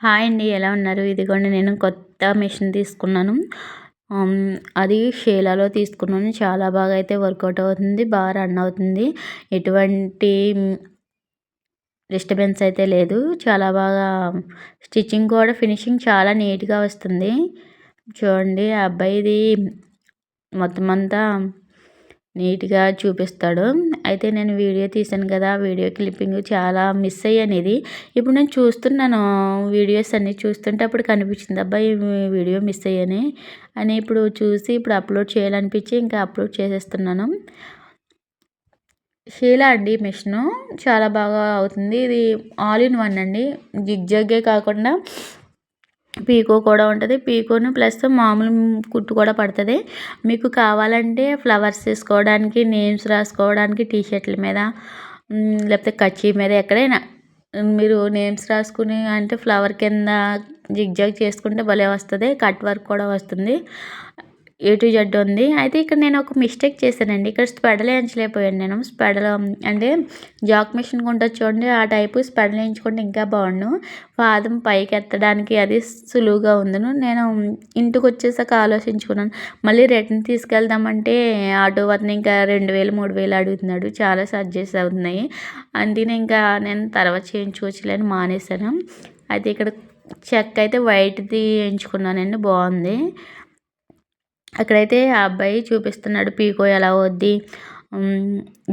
Hi అండి ఎలా ఉన్నారు? ఇదిగోండి నేను కొత్త మిషన్ తీసుకున్నాను. అది షేలాలో తీసుకున్నాను. చాలా బాగా అయితే వర్కౌట్ అవుతుంది బాగా రన్ అవుతుంది. ఎటువంటి డిస్టర్బెన్స్ అయితే లేదు. చాలా బాగా స్టిచ్చింగ్ కూడా ఫినిషింగ్ చాలా నీట్గా వస్తుంది. చూడండి ఆ అబ్బాయిది మొత్తం అంతా నీట్గా చూపిస్తాడు. అయితే నేను వీడియో తీసాను కదా వీడియో క్లిప్పింగ్ చాలా మిస్ అయ్యాను ఇది. ఇప్పుడు నేను చూస్తున్నాను వీడియోస్ అన్నీ చూస్తుంటే అప్పుడు కనిపించింది అబ్బాయి వీడియో మిస్ అయ్యాని అని ఇప్పుడు చూసి ఇప్పుడు అప్లోడ్ చేయాలనిపించి ఇంకా అప్లోడ్ చేసేస్తున్నాను. షీలా అండి మిషను చాలా బాగా అవుతుంది. ఇది ఆల్ ఇన్ వన్ అండి. జిగ్జాగే కాకుండా పీకో కూడా ఉంటుంది. పీకోను ప్లస్ మామూలు కుట్టు కూడా పడుతుంది. మీకు కావాలంటే ఫ్లవర్స్ తీసుకోవడానికి నేమ్స్ రాసుకోవడానికి టీషర్ట్ల మీద లేకపోతే కచ్చీ మీద ఎక్కడైనా. మీరు నేమ్స్ రాసుకుని అంటే ఫ్లవర్ కింద జిగ్జాగ్ చేసుకుంటే భలే వస్తుంది. కట్ వర్క్ కూడా వస్తుంది. ఏ టు జెడ్ ఉంది. అయితే ఇక్కడ నేను ఒక మిస్టేక్ చేశానండి. ఇక్కడ స్పెడల్ వేయించలేకపోయాను నేను. స్పెడల్ um, అంటే జాక్ మిషన్ ఉంటుంది చూడండి. ఆ టైపు స్పెడల్ వేయించుకుంటే ఇంకా బాగుండు. పాదం పైకి ఎత్తడానికి అది సులువుగా ఉందను. నేను um, ఇంటికి వచ్చేసాక ఆలోచించుకున్నాను. మళ్ళీ రిటర్న్ తీసుకెళ్దామంటే ఆటో వద్ద ఇంకా రెండు వేలు మూడు వేలు అడుగుతున్నాడు. చాలా సర్జెస్ అవుతున్నాయి. అందుకని ఇంకా నేను తర్వాత చేయించుకోవచ్చులేని మానేశాను. అయితే ఇక్కడ చెక్క అయితే వైట్ది ఎంచుకున్నానండి బాగుంది. అక్కడైతే ఆ అబ్బాయి చూపిస్తున్నాడు పీకో ఎలా వద్ది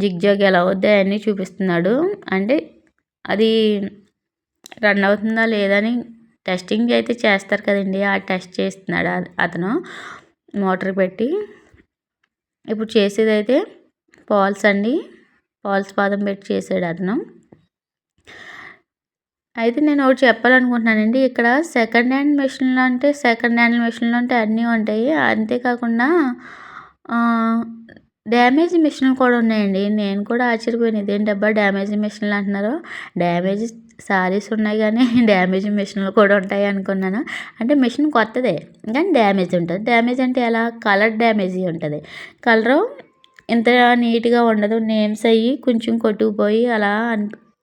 జిగ్జాగ్ ఎలా వద్ది అవన్నీ చూపిస్తున్నాడు. అంటే అది రన్ అవుతుందా లేదా అని టెస్టింగ్ అయితే చేస్తారు కదండి. ఆ టెస్ట్ చేస్తున్నాడు అతను మోటార్ పెట్టి. ఇప్పుడు చేసేదైతే పాల్స్ అండి. పాల్స్ పాదం పెట్టి చేసాడు అతను. అయితే నేను ఒకటి చెప్పాలనుకుంటున్నానండి. ఇక్కడ సెకండ్ హ్యాండ్ మిషన్లు అంటే సెకండ్ హ్యాండ్ మెషిన్లు అంటే అన్నీ ఉంటాయి. అంతేకాకుండా డ్యామేజ్ మిషన్లు కూడా ఉన్నాయండి. నేను కూడా ఆశ్చర్యపోయాను. ఇదేంటబ్బా డ్యామేజ్ మిషన్లు అంటున్నారు. డ్యామేజ్ శారీస్ ఉన్నాయి కానీ డ్యామేజ్ మిషన్లు కూడా ఉంటాయి అనుకున్నాను. అంటే మిషన్ కొత్తదే కానీ డ్యామేజ్ ఉంటుంది. డ్యామేజ్ అంటే ఎలా? కలర్ డ్యామేజ్ ఉంటుంది. కలరు ఇంత నీట్గా ఉండదు. నేమ్స్ అయ్యి కొంచెం కొట్టుకుపోయి అలా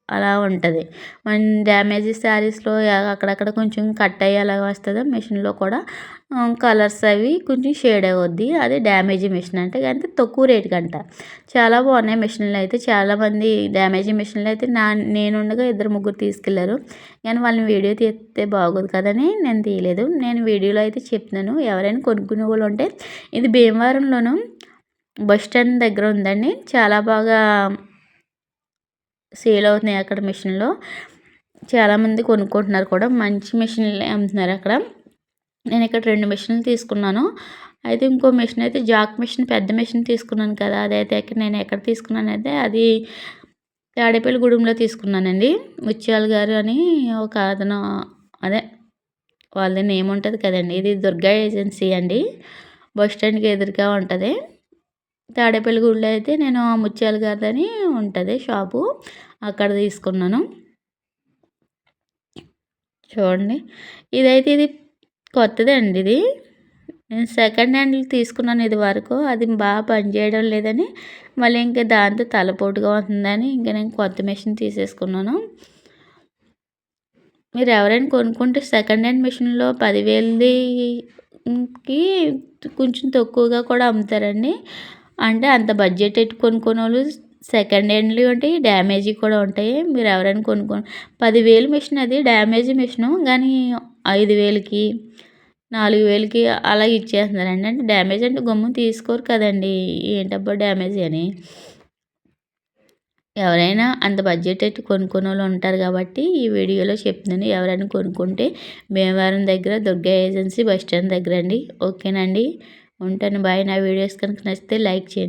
అలా ఉంటుంది. మన డ్యామేజ్ శారీస్లో అక్కడక్కడ కొంచెం కట్ అయ్యేలా వస్తుందో. మిషన్లో కూడా కలర్స్ అవి కొంచెం షేడ్ అవుద్ది అదే డ్యామేజ్ మిషన్ అంటే. అంటే తక్కువ రేటుకి అంట. చాలా బాగున్నాయి మిషన్లు అయితే. చాలామంది డ్యామేజ్ మిషన్లు అయితే నా నేనుండగా ఇద్దరు ముగ్గురు తీసుకెళ్ళారు. కానీ వాళ్ళని వీడియో తీస్తే బాగోదు కదని నేను తీయలేదు. నేను వీడియోలో అయితే చెప్తున్నాను ఎవరైనా కొనుక్కునే వాళ్ళు ఉంటే ఇది భీమవరంలోను బస్ స్టాండ్ దగ్గర ఉందండి. చాలా బాగా సేల్ అవుతున్నాయి అక్కడ మిషన్లో. చాలామంది కొనుక్కుంటున్నారు కూడా. మంచి మిషన్లు అమ్ముతున్నారు అక్కడ. నేను ఇక్కడ రెండు మిషన్లు తీసుకున్నాను. అయితే ఇంకో మిషన్ అయితే జాక్ మిషన్ పెద్ద మిషన్ తీసుకున్నాను కదా. అదైతే నేను ఎక్కడ తీసుకున్నాను అయితే అది తాడేపల్లి గూడెంలో తీసుకున్నానండి. ముత్యాల గారు అని ఒక అతను అదే వాళ్ళది నేమ్ ఉంటుంది కదండి. ఇది దుర్గా ఏజెన్సీ అండి. బస్ స్టాండ్కి ఎదురుగా ఉంటుంది. తాడేపల్లి తాడేపల్లిగూడలో అయితే నేను ముత్యాల గారిదని ఉంటుంది షాపు. అక్కడ తీసుకున్నాను. చూడండి. ఇదైతే ఇది కొత్తదే అండి ఇది. నేను సెకండ్ హ్యాండ్ తీసుకున్నాను ఇది వరకు. అది బాగా పనిచేయడం లేదని మళ్ళీ ఇంకా దాంతో తలపోటుగా ఉంటుందని ఇంకా నేను కొత్త మెషిన్ తీసేసుకున్నాను. మీరు ఎవరైనా కొనుక్కుంటే సెకండ్ హ్యాండ్ మిషన్లో పదివేలకి కొంచెం తక్కువగా కూడా అమ్ముతారండి. అంటే అంత బడ్జెట్ పెట్టి కొనుక్కునే వాళ్ళు సెకండ్ హ్యాండ్లు ఉంటాయి డ్యామేజ్ కూడా ఉంటాయి. మీరు ఎవరైనా కొనుక్కో పదివేలు మిషన్ అది డ్యామేజ్ మిషను. కానీ ఐదు వేలకి నాలుగు వేలకి అలా ఇచ్చేస్తున్నారండి. అంటే డ్యామేజ్ అంటే గమ్ము తీసుకోరు కదండి. ఏంటబ్బా డ్యామేజ్ అని. ఎవరైనా అంత బడ్జెట్ పెట్టి కొనుక్కునే వాళ్ళు ఉంటారు కాబట్టి ఈ వీడియోలో చెప్తున్నాను. ఎవరైనా కొనుక్కుంటే భీమవరం దగ్గర దుర్గా ఏజెన్సీ బస్ స్టాండ్ దగ్గర అండి. ఓకేనండి. ఉంటాను బాయ్ నా వీడియోస్ కనుక నచ్చితే లైక్ చేయండి